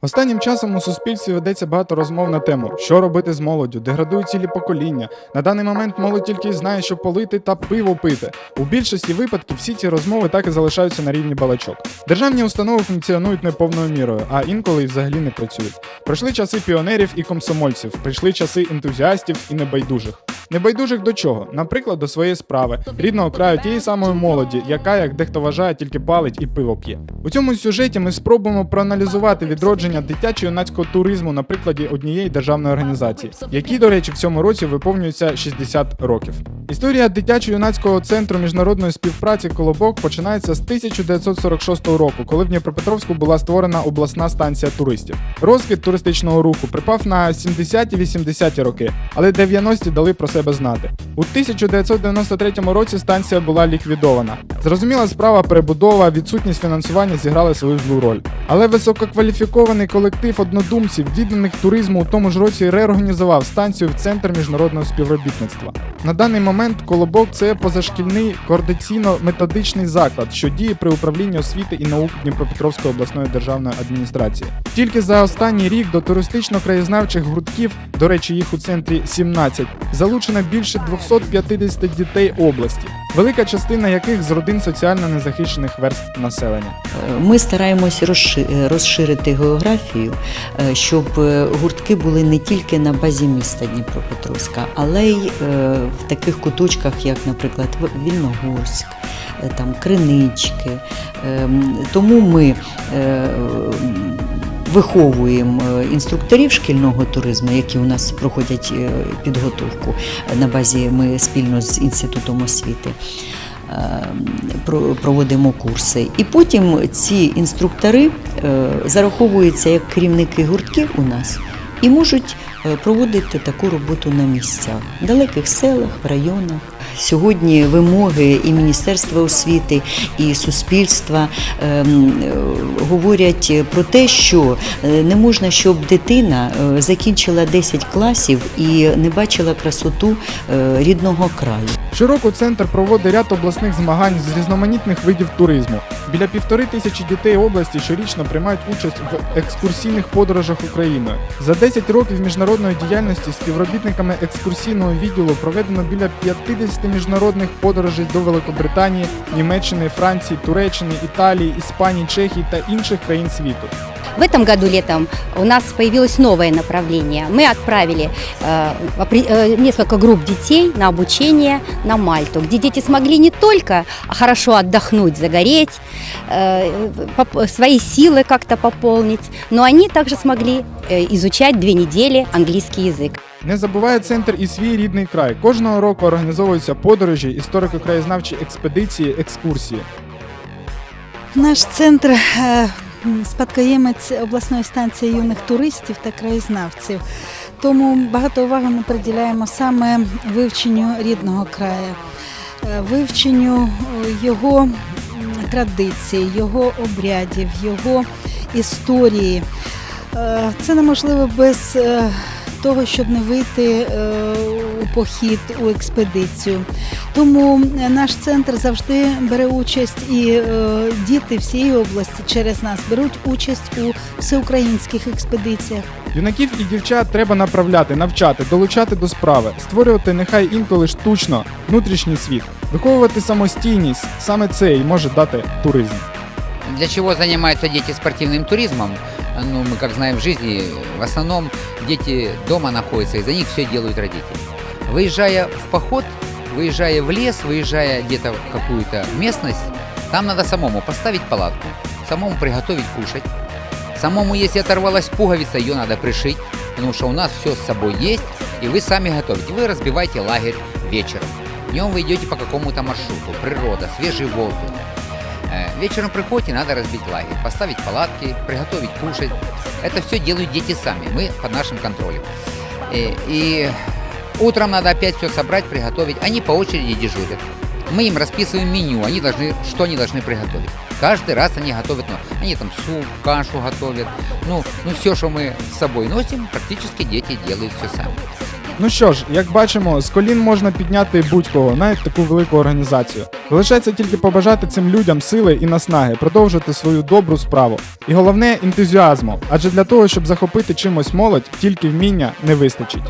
Останнім часом у суспільстві ведеться багато розмов на тему, що робити з молоддю, деградують цілі покоління. На даний момент молодь тільки знає, що полити та пиво пити. У більшості випадків всі ці розмови так і залишаються на рівні балачок. Державні установи функціонують не повною мірою, а інколи й взагалі не працюють. Пройшли часи піонерів і комсомольців, прийшли часи ентузіастів і небайдужих. Небайдужих до чого? Наприклад, до своєї справи, рідного краю тієї самої молоді, яка, як дехто вважає, тільки палить і пиво п'є. У цьому сюжеті ми спробуємо проаналізувати відродження дитячо-юнацького туризму на прикладі однієї державної організації, якій, до речі, в цьому році виповнюється 60 років. Історія дитячо-юнацького центру міжнародної співпраці Колобок починається з 1946 року, коли в Дніпропетровську була створена обласна станція туристів. Розквіт туристичного руху припав на 70-80-ті роки, але 90-ті дали про себе знати. У 1993 році станція була ліквідована. Зрозуміла справа, перебудова, відсутність фінансування зіграли свою злу роль. Але висококваліфікований колектив однодумців, відданих туризму у тому ж році реорганізував станцію в центр міжнародного співробітництва. На даний момент Колобок це позашкільний координаційно-методичний заклад, що діє при управлінні освіти і наук Дніпропетровської обласної державної адміністрації. Тільки за останній рік до туристично-краєзнавчих гуртків, до речі, їх у центрі 17, залучено більше 250 дітей області, велика частина яких з родин соціально незахищених верств населення. Ми стараємося розши- розширити географію, е, щоб е, гуртки були не тільки на базі міста Дніпропетровська, але й е, в таких куточках, як, наприклад, Вільногорськ, е, там Кринички. Ем, Тому ми е, виховуємо е, інструкторів шкільного туризму, які у нас проходять е, підготовку на базі ми спільно з інститутом освіти. е, про- проводимо курси. І потім ці інструктори зараховуються як керівники гуртків у нас і можуть проводити таку роботу на місцях, в далеких селах, в районах. Сьогодні вимоги і Міністерства освіти, і суспільства ем, е, говорять про те, що е, не можна, щоб дитина е, закінчила 10 класів і не бачила красоту е, рідного краю. Щороку центр проводить ряд обласних змагань з різноманітних видів туризму. Біля півтори тисячі дітей області щорічно приймають участь в екскурсійних подорожах Україною. За 10 років міжнародної діяльності співробітниками екскурсійного відділу проведено біля 50 міжнародних подорожей до Великобританії, Німеччини, Франції, Туреччини, Італії, Іспанії, Чехії та інших країн світу. В этом году летом у нас появилось новое направление. Мы отправили э, опре- э, несколько групп детей на обучение на Мальту, где дети смогли не только хорошо отдохнуть, загореть, э, поп- свои силы как-то пополнить, но они также смогли э, изучать две недели английский язык. Не забуває центр і свій рідний край. Кожного року організовуються подорожі, історико-краєзнавчі експедиції, екскурсії. Наш центр е, м, спадкоємець обласної станції юних туристів та краєзнавців. Тому багато уваги ми приділяємо саме вивченню рідного краю, е, вивченню е, його традицій, його обрядів, його історії. Е, Це неможливо без того, щоб не вийти е, у похід, у експедицію. Тому е, наш центр завжди бере участь і е, діти всієї області через нас беруть участь у всеукраїнських експедиціях. Юнаків і дівчат треба направляти, навчати, долучати до справи, створювати нехай інколи штучно внутрішній світ, виховувати самостійність. Саме це і може дати туризм. Для чего занимаются дети спортивным туризмом? Ну, мы как знаем в жизни, в основном дети дома находятся, и за них все делают родители. Выезжая в поход, выезжая в лес, выезжая где-то в какую-то местность, там надо самому поставить палатку, самому приготовить кушать. Самому, если оторвалась пуговица, ее надо пришить, потому что у нас все с собой есть, и вы сами готовите. Вы разбиваете лагерь вечером. Днем вы идете по какому-то маршруту, природа, свежий воздух. Э, Вечером приходите, надо разбить лагерь, поставить палатки, приготовить кушать. Это все делают дети сами, мы под нашим контролем. И, и утром надо опять все собрать, приготовить. Они по очереди дежурят. Мы им расписываем меню, они должны, что они должны приготовить. Каждый раз они готовят, ну, они там суп, кашу готовят. Ну, ну все, что мы с собой носим, практически дети делают все сами. Ну що ж, як бачимо, з колін можна підняти будь-кого, навіть таку велику організацію. Залишається тільки побажати цим людям сили і наснаги, продовжити свою добру справу. І головне ентузіазму, адже для того, щоб захопити чимось молодь, тільки вміння не вистачить.